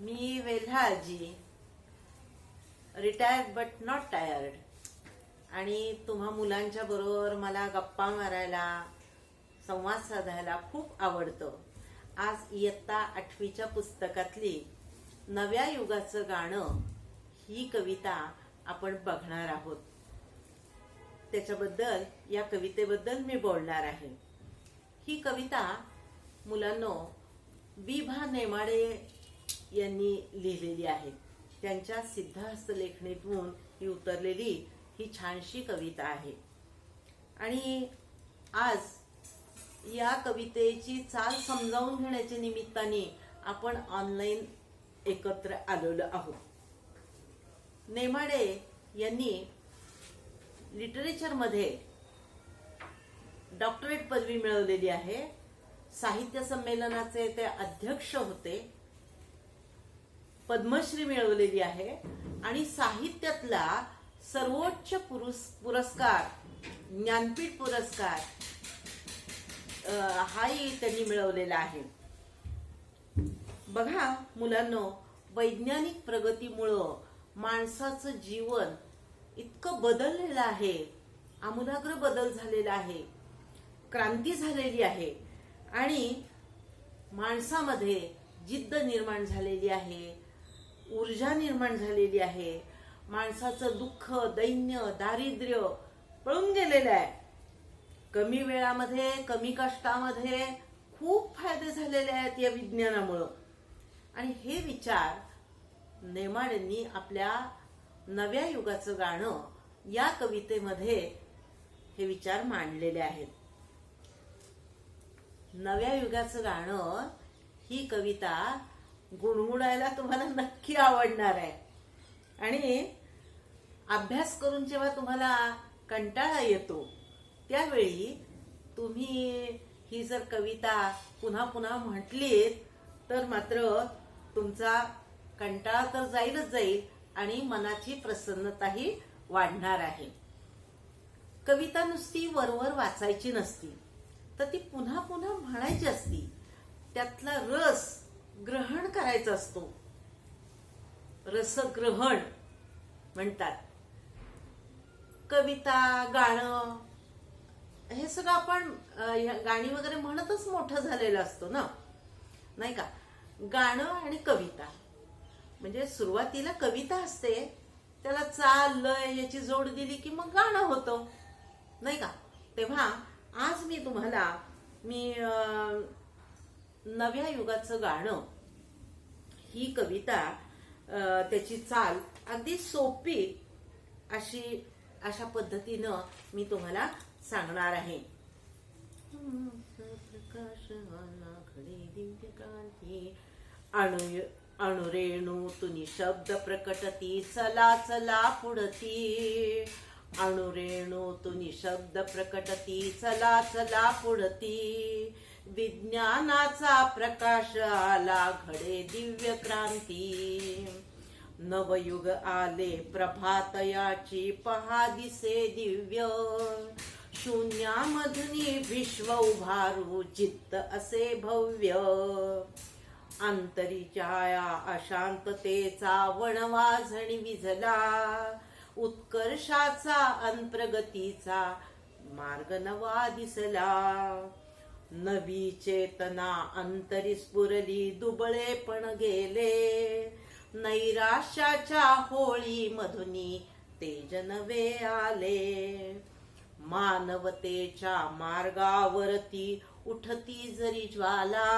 मी वेल्हा आजी retired but not tired आणि तुम्हा मुलांच्या बरोबर मला गप्पा मारायला संवाद साधायला खूप आवडतं. आज इयत्ता आठवीच्या पुस्तकातली नव्या युगाचं गाणं ही कविता आपण बघणार आहोत. त्याच्याबद्दल या कवितेबद्दल मी बोलणार आहे. ही कविता मुलांनो विभा नेमाडे यांनी लिहिलेली आहे. त्यांच्या सिद्धहस्त लेखणीतून ही उतरलेली ही छानशी कविता आहे. आणि आज या कवितेची चाल समजावून घेण्याच्या निमित्ताने आपण ऑनलाईन एकत्र आलेलो आहोत. नेमाडे यांनी लिटरेचरमध्ये डॉक्टरेट पदवी मिळवलेली आहे. साहित्य संमेलनाचे ते अध्यक्ष होते. पद्मश्री मिळवलेली आहे आणि साहित्यातला सर्वोच्च पुरुस पुरस्कार ज्ञानपीठ पुरस्कार हाही त्यांनी मिळवलेला आहे. बघा मुलांनो वैज्ञानिक प्रगतीमुळं माणसाचं जीवन इतकं बदललेलं आहे आमूलाग्र बदल झालेला आहे क्रांती झालेली आहे आणि माणसामध्ये जिद्द निर्माण झालेली आहे. ऊर्जा निर्माण झालेली आहे. माणसाचं दुःख दैन्य दारिद्र्य पळून गेलेलं आहे. कमी वेळामध्ये कमी कष्टामध्ये खूप फायदे झालेले आहेत या विज्ञानामुळं. आणि हे विचार नेमाडेंनी आपल्या नव्या युगाचं गाणं या कवितेमध्ये हे विचार मांडलेले आहेत. नव्या युगाचं गाणं ही कविता गुणगुणायला तुम्हाला नक्की आवडणार आहे. आणि अभ्यास करून जेव्हा तुम्हाला कंटाळा येतो त्यावेळी तुम्ही ही जर कविता पुन्हा पुन्हा म्हटलीत तर मात्र तुमचा कंटाळा तर जाईलच जाईल आणि मनाची प्रसन्नताही वाढणार आहे. कविता नुसती वरवर वाचायची नसती तर ती पुन्हा पुन्हा म्हणायची असती. त्यातला रस करायचा असतो. रसग्रहण म्हणतात. कविता गाणं हे सगळं आपण गाणी वगैरे म्हणतच मोठं झालेलं असतो ना? नाही का? गाणं आणि कविता. म्हणजे सुरुवातीला कविता असते त्याला चाल लय याची जोड दिली की मग गाणं होतं. नाही का? तेव्हा आज मी तुम्हाला मी नव्या युगाचं गाणं ही कविता त्याची चाल अगदी सोपी अशी अशा पद्धतीनं मी तुम्हाला सांगणार आहे. प्रकाशवाला दिव्य अणुरेणू तुनी शब्द प्रकटती चला चला पुढती. अणुरेणू तुनी शब्द प्रकटती चला चला पुढती. विज्ञानाचा प्रकाश आला घडे दिव्य क्रांती. नवयुग आले प्रभातयाची पहा दिसे दिव्य. शून्यामधुनी विश्व उभारू चित्त असे भव्य. अंतरिजाया अशांततेचा वणवाझणी विझला. उत्कर्षाचा अनप्रगतीचा मार्ग नवा दिसला. नवी चेतना अंतरी स्फुरली दुबळे पण गेले. नैराश्याच्या होळी मधुनी तेज नवे आले. मानवतेच्या मार्गावरती उठती जरी ज्वाला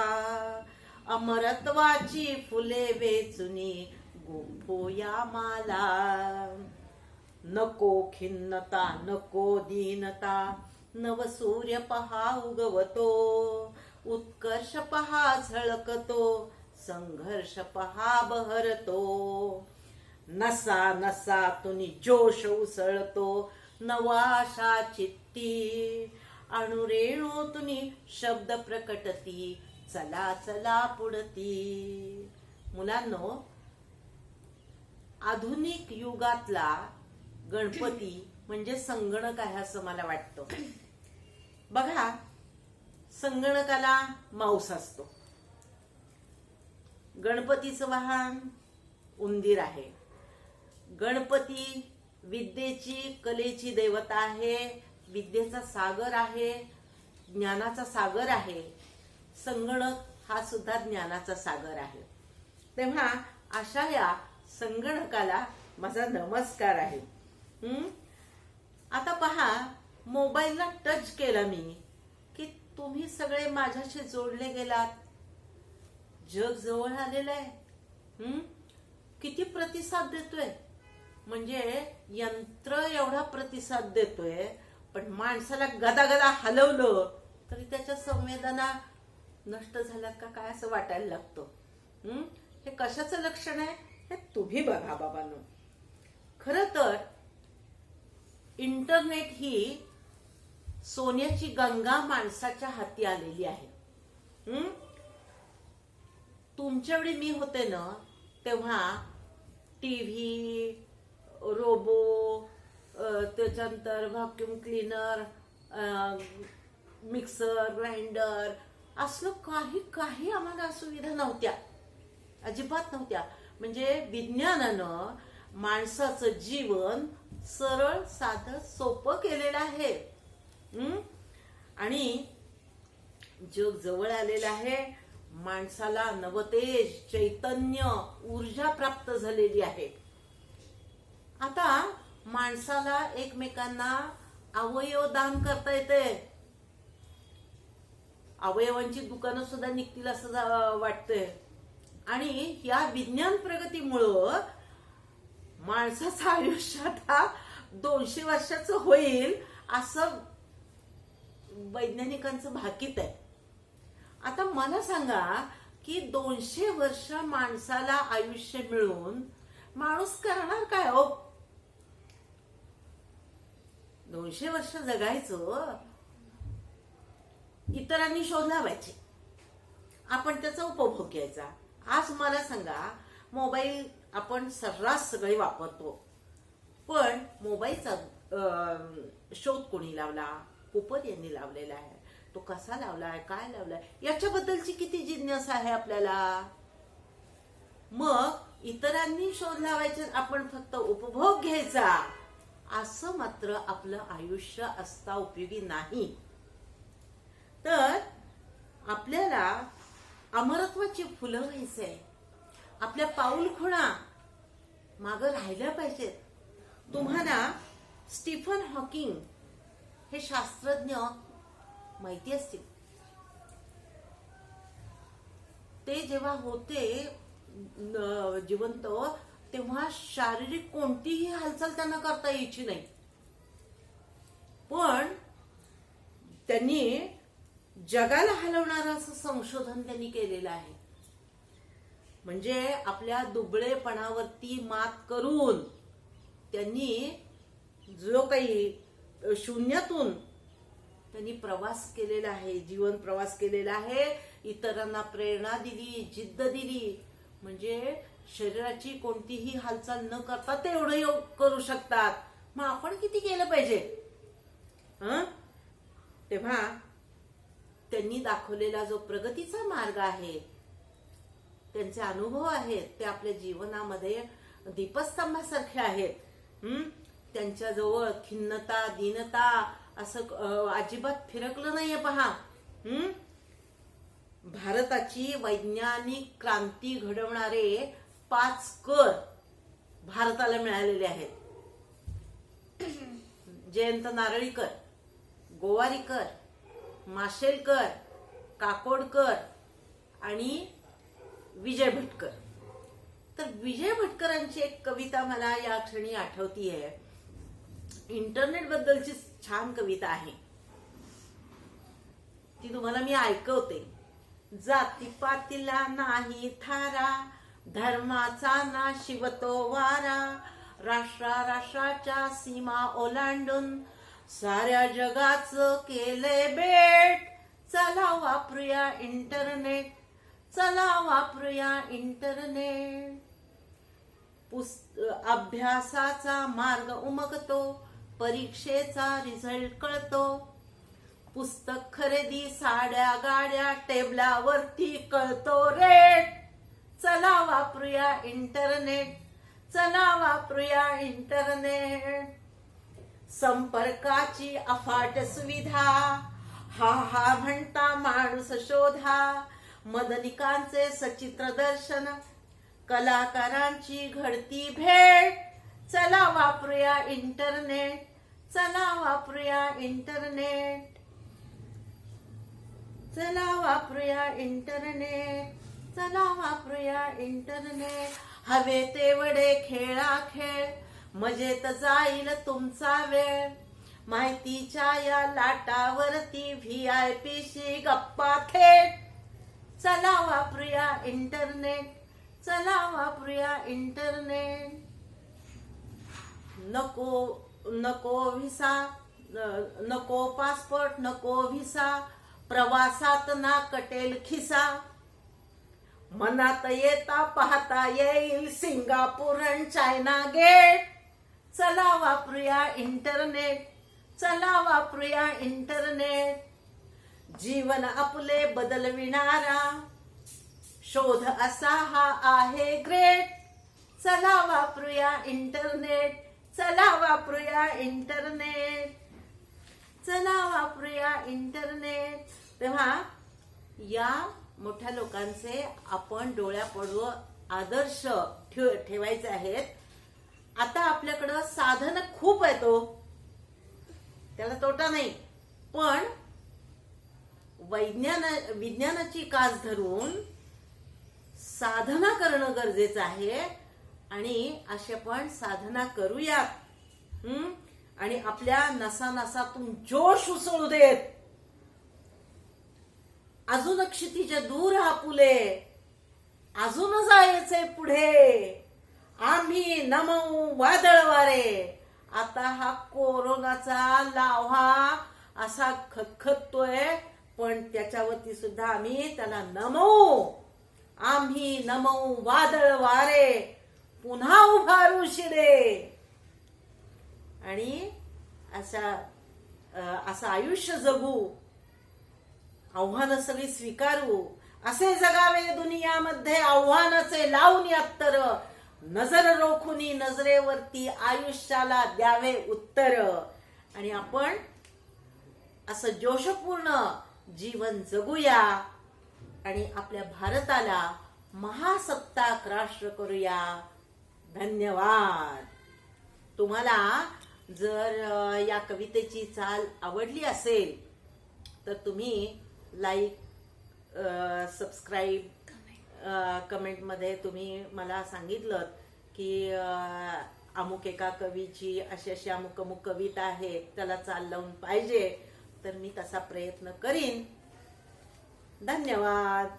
अमरत्वाची फुले वेचुनी गुंफूया माला. नको खिन्नता नको दीनता नव सूर्य पहा उगवतो उत्कर्ष पहा झळकतो संघर्ष पहा बहरतो. नसा नसा तुनी जोश उसळतो नवाशा चित्ती. अणुरेणू तुनी शब्द प्रकटती चला चला पुढती. मुलांनो आधुनिक युगातला गणपती म्हणजे संगणक आहे असं मला वाटतं. बघा संगणकाला माऊस असतो. गणपतीचं वाहन उंदीर आहे. गणपती विद्येची कलेची देवता आहे विद्येचा सागर आहे ज्ञानाचा सागर आहे. संगणक हा सुद्धा ज्ञानाचा सागर आहे. तेव्हा अशा या संगणकाला माझा नमस्कार आहे. आता पहा मोबाईलला टच केला मी की तुम्ही सगळे माझ्याशी जोडले गेलात. जग जवळ आलेलं आहे. किती प्रतिसाद देतोय? म्हणजे यंत्र एवढा प्रतिसाद देतोय पण माणसाला गदागदा हलवलं तरी त्याच्या संवेदना नष्ट झाल्यात का काय असं वाटायला लागतं? हे? कशाचं लक्षण आहे? हे तुम्ही बघा बाबांनो. खर तर इंटरनेट ही सोन्याची गंगा माणसाच्या हाती आलेली आहे. हं? तुमच्या वेळी मी होते ना तेव्हा टीव्ही रोबो त्याच्यानंतर व्हॅक्युम क्लीनर मिक्सर ग्राइंडर असलं काही काही आम्हाला सुविधा नव्हत्या. अजिबात नव्हत्या. म्हणजे विज्ञानानं माणसाचं जीवन सरळ साधं सोपं केलेलं आहे. आणि जग जवळ आलेलं आहे माणसाला नवतेज चैतन्य ऊर्जा प्राप्त झालेली आहे. आता माणसाला एकमेकांना अवयव दान करता येते. अवयवांची दुकानं सुद्धा निघतील असं वाटतंय. आणि या विज्ञान प्रगतीमुळं माणसाचं आयुष्य आता दोनशे वर्षाचं होईल असं वैज्ञानिकांचं भाकीत आहे. आता मला सांगा की दोनशे वर्ष माणसाला आयुष्य मिळून माणूस करणार काय हो? दोनशे वर्ष जगायचं इतरांनी शोध लावायचे आपण त्याचा उपभोग घ्यायचा. आज मला सांगा मोबाईल आपण सर्रास सगळे वापरतो. पण मोबाईलचा अं, शोध कोणी लावला? कुपर यांनी लावलेला आहे. तो कसा लावलाय काय लावलाय याच्याबद्दलची किती जिज्ञासा आहे आपल्याला? मग इतरांनी शोध लावायचे आपण फक्त उपभोग घ्यायचा. असं मात्र आपलं आयुष्य असता उपयोगी नाही. तर आपल्याला अमरत्वाची फुलं व्हायचंय. आपल्या पाऊल खुणा मागं राहिल्या पाहिजेत. तुम्हाला स्टीफन हॉकिंग हे शास्त्रज्ञ माहिती असतील. ते जेव्हा होते जिवंत तेव्हा शारीरिक कोणतीही हालचाल त्यांना करता यायची नाही. पण त्यांनी जगाला हलवणारं असं संशोधन त्यांनी केलेलं आहे. म्हणजे आपल्या दुबळेपणावरती मात करून त्यांनी जो काही शून्यातून त्यांनी प्रवास केलेला आहे जीवन प्रवास केलेला आहे. इतरांना प्रेरणा दिली जिद्द दिली. म्हणजे शरीराची कोणतीही हालचाल न करता ते एवढं योग करू शकतात. मग आपण किती केलं पाहिजे? हं? तेव्हा त्यांनी दाखवलेला जो प्रगतीचा मार्ग आहे त्यांचे अनुभव आहेत ते आपल्या जीवनामध्ये दीपस्तंभासारखे आहेत. हम्म त्यांच्याजवळ खिन्नता दीनता असं अजिबात फिरकलं नाहीये पहा. हम्म भारताची वैज्ञानिक क्रांती घडवणारे पाच कर भारताला मिळालेले आहेत. जयंत नारळीकर गोवारीकर माशेलकर काकोडकर आणि विजय भटकर. तर विजय भटकरांची एक कविता मला या क्षणी आहे इंटरनेट बद्दलची छान कविता आहे. ती तुम्हाला मी ऐकवते. जातीपातीला नाही थारा धर्माचा ना शिवतो वारा. राष्ट्रा राष्ट्राच्या सीमा ओलांडून साऱ्या जगाचं केलंय बेट. चला वापरूया इंटरनेट चला वापरूया इंटरनेट पुस्त अभ्यासाचा मार्ग उमगतो. परीक्षेचा रिझल्ट कळतो. पुस्तक खरेदी साड्या गाड्या टेबलावरती कळतो रेट चला वापरूया इंटरनेट चला वापरूया इंटरनेट संपर्काची अफाट सुविधा. हा हा म्हणता माणूस शोधा. मदनिकांचे सचित्र दर्शन. कलाकारांची घडती भेट. चला वापरूया इंटरनेट. चला वापरूया इंटरनेट. चला वापरूया इंटरनेट. चला वापरूया इंटरनेट. हवे तेवढे खेळा खेळ मजेत जाईल तुमचा वेळ. माहितीच्या या लाटावरती व्ही आय पी शी गप्पा थेट चला वापरूया इंटरनेट. चला वापरूया इंटरनेट. नको नको व्हिसा नको पासपोर्ट नको व्हिसा प्रवासात ना कटेल खिसा. मनात येता पाहता येईल सिंगापूर अँड चायना गेट. चला वापरूया इंटरनेट चला वापरूया इंटरनेट जीवन आपले बदलविणारा शोध असा हा आहे ग्रेट चला वापरूया इंटरनेट चला वापरूया इंटरनेट. चला वापरूया इंटरनेट. तेव्हा या मोठ्या लोकांचे आपण डोळ्यापडू आदर्श ठेव ठेवायचे आहेत. आता आपल्याकडं साधन खूप आहे तो हो. त्याला तोटा नाही. पण वैज्ञान विज्ञानाची कास धरून साधना करणं गरजेचं आहे. आणि असे पण साधना करूयात. हम्म आणि आपल्या नसा नसातून जोश उसळू देत. अजून क्षितिज दूर हा पुले अजून जायचे पुढे. आम्ही नमऊ वादळ वारे आता हा कोरोनाचा लाव्हा असा खतखतोय पण त्याच्यावरती सुद्धा आम्ही त्याला नमवू आम्ही नमवू वादळ वारे पुन्हा उभारू शिडे आणि अशा असं आयुष्य जगू आव्हानं सगळी स्वीकारू असे जगावे दुनियामध्ये आव्हानाचे लावून अत्तर नजर रोखुनी नजरेवरती आयुष्याला द्यावे उत्तर. आणि आपण असं जोशपूर्ण जीवन जगूया आणि आपल्या भारताला महासत्ताक राष्ट्र करूया. धन्यवाद. तुम्हाला जर या कवितेची चाल आवडली असेल तर तुम्ही लाईक सबस्क्राईब कमेंटमध्ये तुम्ही मला सांगितलं की अमुक एका कवीची अशी अशी अमुक अमुक कविता आहे त्याला चाल लावून पाहिजे तर मी तसा प्रयत्न करीन. धन्यवाद.